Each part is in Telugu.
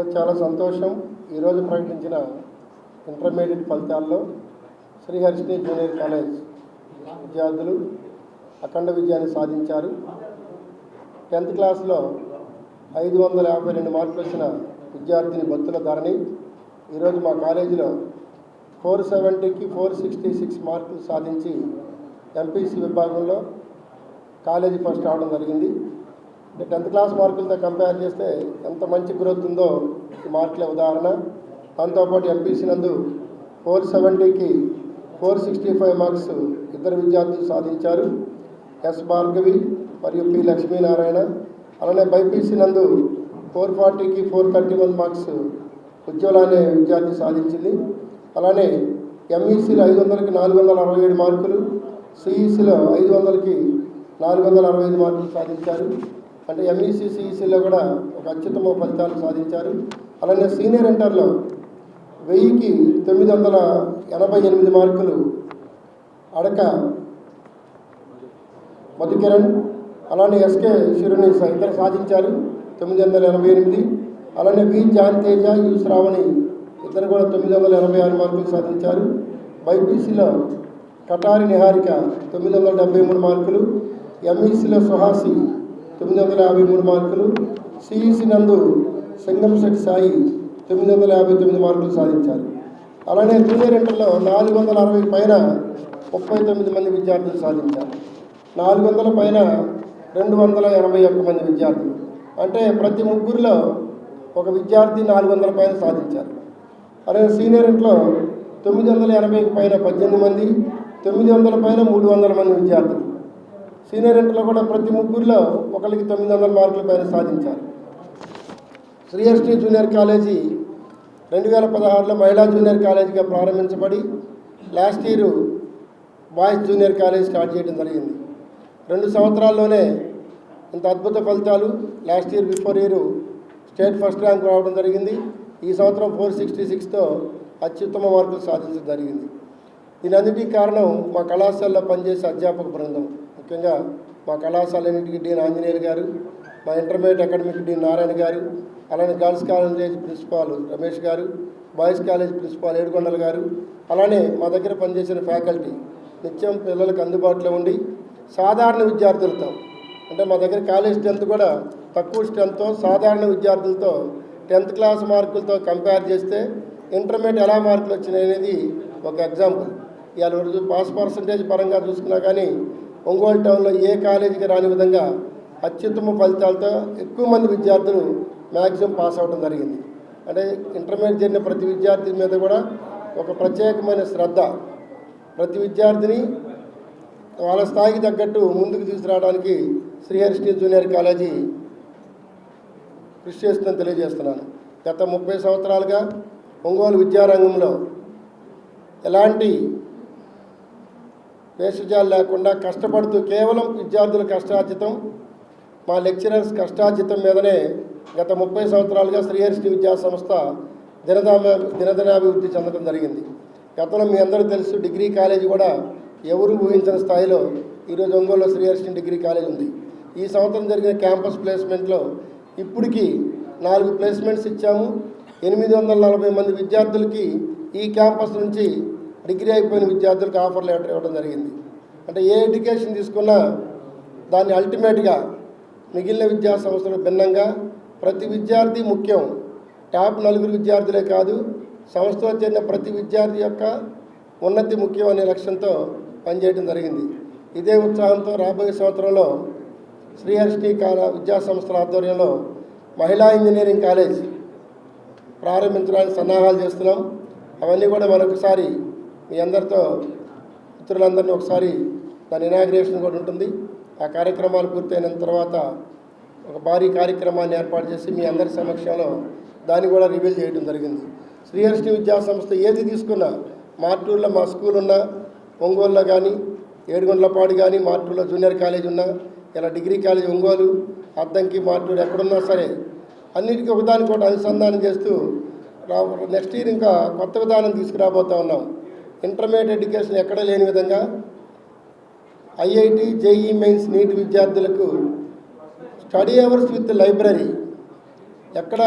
ఈరోజు చాలా సంతోషం. ఈరోజు ప్రకటించిన ఇంటర్మీడియట్ ఫలితాల్లో శ్రీహరిష్ణి జూనియర్ కాలేజ్ విద్యార్థులు అఖండ విజయాన్ని సాధించారు. టెన్త్ క్లాస్లో ఐదు వందల యాభై రెండు మార్కులు వచ్చిన విద్యార్థిని భక్తుల ధరని ఈరోజు మా కాలేజీలో ఫోర్ సెవెంటీకి ఫోర్ సిక్స్టీ సిక్స్ మార్కులు సాధించి ఎంపీసీ విభాగంలో కాలేజీ ఫస్ట్ రావడం జరిగింది. అంటే టెన్త్ క్లాస్ మార్కులతో కంపేర్ చేస్తే ఎంత మంచి గ్రోత్ ఉందో ఈ మార్కుల ఉదాహరణ. దాంతోపాటు ఎంపీసీ నందు ఫోర్ సెవెంటీకి ఫోర్ సిక్స్టీ ఫైవ్ మార్క్స్ ఇద్దరు విద్యార్థులు సాధించారు. ఎస్ భార్గవి మరియు పి లక్ష్మీనారాయణ అలానే బైపీసీ నందు ఫోర్ ఫార్టీకి four thirty one marks Ujwala అనే విద్యార్థి సాధించింది. అలానే ఎంఈసీలో ఐదు వందలకి నాలుగు వందల అరవై ఏడు మార్కులు సిఈసీలో ఐదు వందలకి నాలుగు వందల అరవై ఐదు మార్కులు సాధించారు. అంటే ఎంఈసిసిఈసీలో కూడా ఒక అత్యుత్తమ ఫలితాలు సాధించారు. అలానే సీనియర్ ఇంటర్లో వెయ్యికి తొమ్మిది వందల ఎనభై ఎనిమిది మార్కులు అడక మధుకిరణ్ అలానే ఎస్కే శిరుని ఇద్దరు సాధించారు తొమ్మిది వందల ఎనభై ఎనిమిది. అలానే వి జాన్ తేజ యు శ్రావణి ఇద్దరు కూడా తొమ్మిది వందల ఎనభై ఆరు మార్కులు సాధించారు. బైపీసీలో కటారి నిహారిక తొమ్మిది వందల డెబ్బై మూడు మార్కులు ఎంఈసీలో సుహాసి తొమ్మిది వందల యాభై మూడు మార్కులు సిఈసి నందు సింగంశెట్టి సాయి తొమ్మిది వందల యాభై తొమ్మిది మార్కులు సాధించారు. అలానే జూనియర్ ఇంటర్లో నాలుగు వందల అరవై పైన ముప్పై తొమ్మిది మంది విద్యార్థులు సాధించారు. నాలుగు వందల పైన రెండు వందల ఎనభై ఒక్క మంది విద్యార్థులు. అంటే ప్రతి ముగ్గురిలో ఒక విద్యార్థి నాలుగు వందల పైన సాధించారు. అలాగే సీనియర్ ఇంట్లో తొమ్మిది వందల ఎనభై పైన పద్దెనిమిది మంది తొమ్మిది వందల పైన మూడు వందల మంది విద్యార్థులు. సీనియర్ ఇంటర్లో కూడా ప్రతి ముగ్గురిలో ఒకరికి తొమ్మిది వందల మార్కుల పైన సాధించారు. శ్రీహర్షి జూనియర్ కాలేజీ రెండు వేల పదహారులో మహిళా జూనియర్ కాలేజీగా ప్రారంభించబడి last year boys junior college start చేయడం జరిగింది. రెండు సంవత్సరాల్లోనే ఇంత అద్భుత ఫలితాలు last year before year state first rank రావడం జరిగింది. ఈ సంవత్సరం ఫోర్ సిక్స్టీ సిక్స్తో అత్యుత్తమ మార్కులు సాధించడం జరిగింది. దీని కారణం మా కళాశాలలో పనిచేసే అధ్యాపక బృందం. ముఖ్యంగా మా కళాశాలన్నింటికి డీన్ ఆంజనేయులు గారు మా ఇంటర్మీడియట్ అకాడమిక్ డీన్ నారాయణ గారు అలానే గర్ల్స్ కాలేజ్ ప్రిన్సిపాల్ రమేష్ గారు బాయ్స్ కాలేజ్ ప్రిన్సిపాల్ ఏడుకొండల గారు అలానే మా దగ్గర పనిచేసిన ఫ్యాకల్టీ నిత్యం పిల్లలకు అందుబాటులో ఉండి సాధారణ విద్యార్థులతో అంటే మా దగ్గర కాలేజ్ స్ట్రెంత్ కూడా తక్కువ స్ట్రెంత్తో సాధారణ విద్యార్థులతో టెన్త్ క్లాస్ మార్కులతో కంపేర్ చేస్తే ఇంటర్మీడియట్ ఎలా మార్కులు వచ్చినాయి అనేది ఒక ఎగ్జాంపుల్. ఇవాళ రోజు పాస్ పర్సంటేజ్ పరంగా చూసుకున్నా కానీ ఒంగోలు టౌన్లో ఏ కాలేజీకి రాని విధంగా అత్యుత్తమ ఫలితాలతో ఎక్కువ మంది విద్యార్థులు మ్యాక్సిమం పాస్ అవ్వడం జరిగింది. అంటే ఇంటర్మీడియట్ జరిగిన ప్రతి విద్యార్థి మీద కూడా ఒక ప్రత్యేకమైన శ్రద్ధ. ప్రతి విద్యార్థిని వాళ్ళ స్థాయికి తగ్గట్టు ముందుకు తీసుకురావడానికి శ్రీహరిష్ణి జూనియర్ కాలేజీ కృషి చేస్తుందని తెలియజేస్తున్నాను. గత ముప్పై సంవత్సరాలుగా ఒంగోలు విద్యారంగంలో ఎలాంటి వేషజాలు లేకుండా కష్టపడుతూ కేవలం విద్యార్థుల కష్టార్జితం మా లెక్చరర్స్ కష్టార్జితం మీదనే గత ముప్పై సంవత్సరాలుగా శ్రీహర్షి విద్యా సంస్థ దినదామ దినదినాభివృద్ధి చెందడం జరిగింది. గతంలో మీ అందరూ తెలుసు డిగ్రీ కాలేజీ కూడా ఎవరు ఊహించని స్థాయిలో ఈరోజు ఒంగోలులో శ్రీహర్షి డిగ్రీ కాలేజ్ ఉంది. ఈ సంవత్సరం జరిగిన క్యాంపస్ ప్లేస్మెంట్లో ఇప్పటికీ నాలుగు ప్లేస్మెంట్స్ ఇచ్చాము. ఎనిమిది వందల నలభై మంది విద్యార్థులకి ఈ క్యాంపస్ నుంచి డిగ్రీ అయిపోయిన విద్యార్థులకు ఆఫర్ లెటర్ ఇవ్వడం జరిగింది. అంటే ఏ ఎడ్యుకేషన్ తీసుకున్నా దాన్ని అల్టిమేట్గా మిగిలిన విద్యా సంస్థలకు భిన్నంగా ప్రతి విద్యార్థి ముఖ్యం. టాప్ నలుగురు విద్యార్థులే కాదు సంస్థలో చేరిన ప్రతి విద్యార్థి యొక్క ఉన్నతి ముఖ్యం అనే లక్ష్యంతో పనిచేయడం జరిగింది. ఇదే ఉత్సాహంతో రాబోయే సంవత్సరంలో శ్రీహర్షి కాల విద్యా సంస్థల ఆధ్వర్యంలో మహిళా ఇంజనీరింగ్ కాలేజ్ ప్రారంభించడానికి సన్నాహాలు చేస్తున్నాం. అవన్నీ కూడా మరొకసారి మీ అందరితో మిత్రులందరినీ ఒకసారి దాని ఇనాగ్రేషన్ కూడా ఉంటుంది. ఆ కార్యక్రమాలు పూర్తయిన తర్వాత ఒక భారీ కార్యక్రమాన్ని ఏర్పాటు చేసి మీ అందరి సమక్షంలో దాన్ని కూడా రివీల్ చేయడం జరిగింది. శ్రీహర్షి విద్యా సంస్థ ఏది తీసుకున్నా మార్టూర్లో మా స్కూల్ ఉన్నా ఒంగోలులో కానీ ఏడుగొండ్లపాడు కానీ మార్టూర్లో జూనియర్ కాలేజ్ ఉన్నా ఇలా డిగ్రీ కాలేజ్ ఒంగోలు అద్దంకి మార్టూరు ఎక్కడున్నా సరే అన్నిటికీ ఒకదానికి ఒకటి అనుసంధానం చేస్తూ నెక్స్ట్ ఇయర్ ఇంకా కొత్త విధానం తీసుకురాబోతా ఉన్నాం. ఇంటర్మీడియట్ ఎడ్యుకేషన్ ఎక్కడ లేని విధంగా ఐఐటి జేఈ మెయిన్స్ నీట్ విద్యార్థులకు స్టడీ అవర్స్ విత్ లైబ్రరీ ఎక్కడ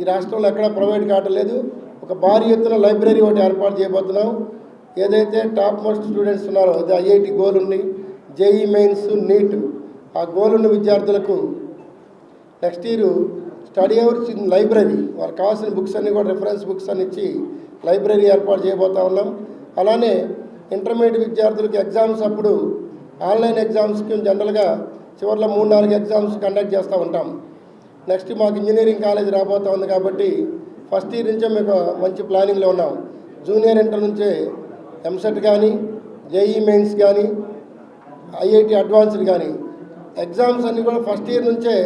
ఈ రాష్ట్రంలో ఎక్కడ ప్రొవైడ్ కావట్లేదు ఒక భారీ ఎత్తున లైబ్రరీ ఒకటి ఏర్పాటు చేయబోతున్నాం. ఏదైతే టాప్ మోస్ట్ స్టూడెంట్స్ ఉన్నారో అదే ఐఐటి గోల్ ఉంది జేఈ మెయిన్స్ నీట్ ఆ గోల్ ఉన్న విద్యార్థులకు next year study hours in library వారికి కావాల్సిన బుక్స్ అన్నీ కూడా రిఫరెన్స్ బుక్స్ అని ఇచ్చి లైబ్రరీ ఏర్పాటు చేయబోతా ఉన్నాం. అలానే ఇంటర్మీడియట్ విద్యార్థులకు ఎగ్జామ్స్ అప్పుడు ఆన్లైన్ ఎగ్జామ్స్కి జనరల్గా చివరిలో మూడు నాలుగు ఎగ్జామ్స్ కండక్ట్ చేస్తూ ఉంటాం. నెక్స్ట్ మాకు ఇంజనీరింగ్ కాలేజ్ రాబోతా ఉంది కాబట్టి ఫస్ట్ ఇయర్ నుంచే మీకు మంచి ప్లానింగ్లో ఉన్నాం. జూనియర్ ఇంటర్ నుంచే ఎంసెట్ కానీ జేఈ మెయిన్స్ కానీ ఐఐటి అడ్వాన్స్డ్ కానీ ఎగ్జామ్స్ అన్నీ కూడా ఫస్ట్ ఇయర్ నుంచే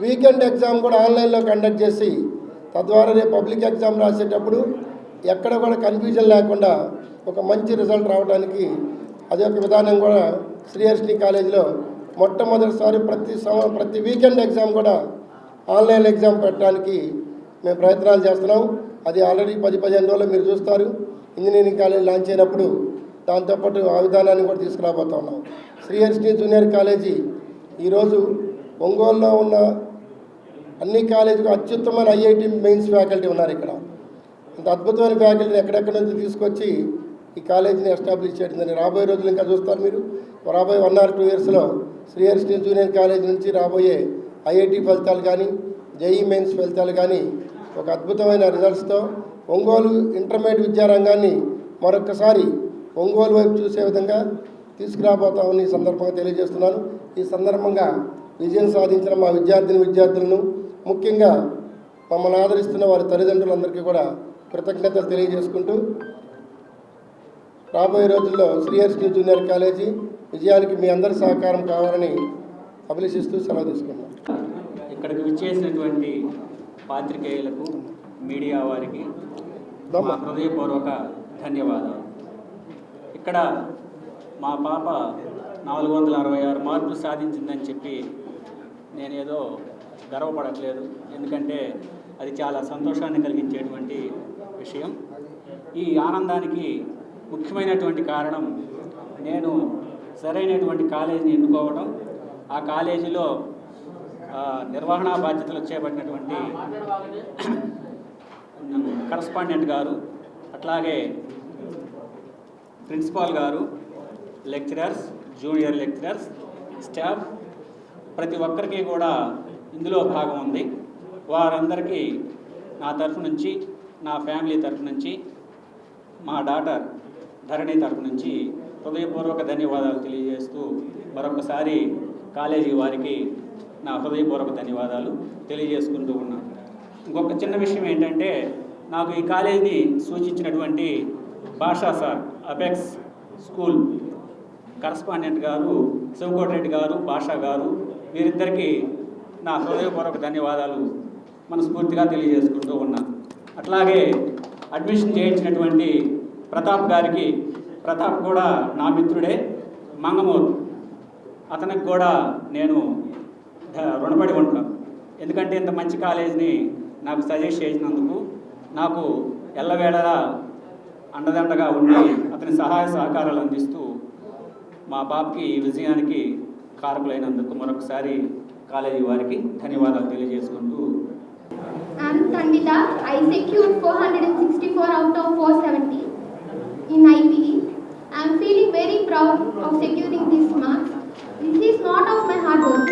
వీకెండ్ ఎగ్జామ్ కూడా ఆన్లైన్లో కండక్ట్ చేసి తద్వారా రేపు పబ్లిక్ ఎగ్జామ్ రాసేటప్పుడు ఎక్కడ కూడా కన్ఫ్యూజన్ లేకుండా ఒక మంచి రిజల్ట్ రావడానికి అదే ఒక విధానం కూడా శ్రీహర్షిని కాలేజీలో మొట్టమొదటిసారి ప్రతి సంవత్సరం ప్రతి వీకెండ్ ఎగ్జామ్ కూడా ఆన్లైన్ ఎగ్జామ్ పెట్టడానికి మేము ప్రయత్నాలు చేస్తున్నాం. అది ఆల్రెడీ పది పదిహేను రోజులు మీరు చూస్తారు. ఇంజనీరింగ్ కాలేజ్ లాంచ్ అయినప్పుడు దాంతోపాటు ఆ విధానాన్ని కూడా తీసుకురాబోతా ఉన్నాం శ్రీహర్షిని జూనియర్ కాలేజీ ఈరోజు ఒంగోలులో ఉన్న అన్ని కాలేజీకి అత్యుత్తమైన ఐఐటి మెయిన్స్ ఫ్యాకల్టీ ఉన్నారు ఇక్కడ. అంత అద్భుతమైన ఫ్యాకల్టీని ఎక్కడెక్కడి నుంచి తీసుకొచ్చి ఈ కాలేజీని ఎస్టాబ్లిష్ చేయడం రాబోయే రోజులు ఇంకా చూస్తారు మీరు. రాబోయే వన్ ఆర్ టూ ఇయర్స్లో శ్రీహర్షిని జూనియర్ కాలేజ్ నుంచి రాబోయే ఐఐటి ఫలితాలు కానీ జేఈ మెయిన్స్ ఫలితాలు కానీ ఒక అద్భుతమైన రిజల్ట్స్తో ఒంగోలు ఇంటర్మీడియట్ విద్యారంగాన్ని మరొకసారి ఒంగోలు వైపు చూసే విధంగా తీసుకురాబోతామని ఈ సందర్భంగా తెలియజేస్తున్నాను. ఈ సందర్భంగా విజయం సాధించిన మా విద్యార్థిని విద్యార్థులను ముఖ్యంగా మమ్మల్ని ఆదరిస్తున్న వారి తల్లిదండ్రులందరికీ కూడా కృతజ్ఞతలు తెలియజేసుకుంటూ రాబోయే రోజుల్లో శ్రీహర్షి జూనియర్ కాలేజీ విజయానికి మీ అందరి సహకారం కావాలని అభిలషిస్తూ సెలవు తీసుకున్నాను ఇక్కడికి విచ్చేసినటువంటి పాత్రికేయులకు మీడియా వారికి మా హృదయపూర్వక ధన్యవాదాలు. ఇక్కడ మా పాప నాలుగు వందల అరవై ఆరు మార్కులు సాధించిందని చెప్పి నేనేదో గర్వపడట్లేదు. ఎందుకంటే అది చాలా సంతోషాన్ని కలిగించేటువంటి విషయం. ఈ ఆనందానికి ముఖ్యమైనటువంటి కారణం నేను సరైనటువంటి కాలేజీని ఎన్నుకోవడం ఆ కాలేజీలో నిర్వహణ బాధ్యతలు చేపట్టినటువంటి కరస్పాండెంట్ గారు అట్లాగే ప్రిన్సిపాల్ గారు లెక్చరర్స్ జూనియర్ లెక్చరర్స్ స్టాఫ్ ప్రతి ఒక్కరికి కూడా ఇందులో భాగం ఉంది. వారందరికీ నా తరఫు నుంచి నా ఫ్యామిలీ తరఫు నుంచి మా డాటర్ ధరణి తరఫు నుంచి హృదయపూర్వక ధన్యవాదాలు తెలియజేస్తూ మరొకసారి కాలేజీ వారికి నా హృదయపూర్వక ధన్యవాదాలు తెలియజేసుకుంటూ ఉన్నాను. ఇంకొక చిన్న విషయం ఏంటంటే నాకు ఈ కాలేజీని సూచించినటువంటి భాషా సార్ అపెక్స్ స్కూల్ కరస్పాండెంట్ గారు శివకోటిరెడ్డి గారు భాషా గారు వీరిద్దరికీ నా హృదయపూర్వక ధన్యవాదాలు మనస్ఫూర్తిగా తెలియజేసుకుంటూ ఉన్నాను అట్లాగే అడ్మిషన్ చేయించినటువంటి ప్రతాప్ గారికి ప్రతాప్ కూడా నా మిత్రుడే మంగమూరు. అతనికి కూడా నేను రుణపడి ఉంటాను ఎందుకంటే ఇంత మంచి కాలేజీని నాకు సజెస్ట్ చేసినందుకు నాకు ఎల్లవేళలా అండదండగా ఉండి అతని సహాయ సహకారాలు అందిస్తూ మా బాబుకి ఈ విజయానికి కారకులైనందుకు మరొకసారి కాలేజీ వారికి ధన్యవాదాలు తెలియజేసుకుంటూ I'm Kandita. I secured 464 out of 470 in IPE. I'm feeling very proud of securing these marks. This is not of my hard work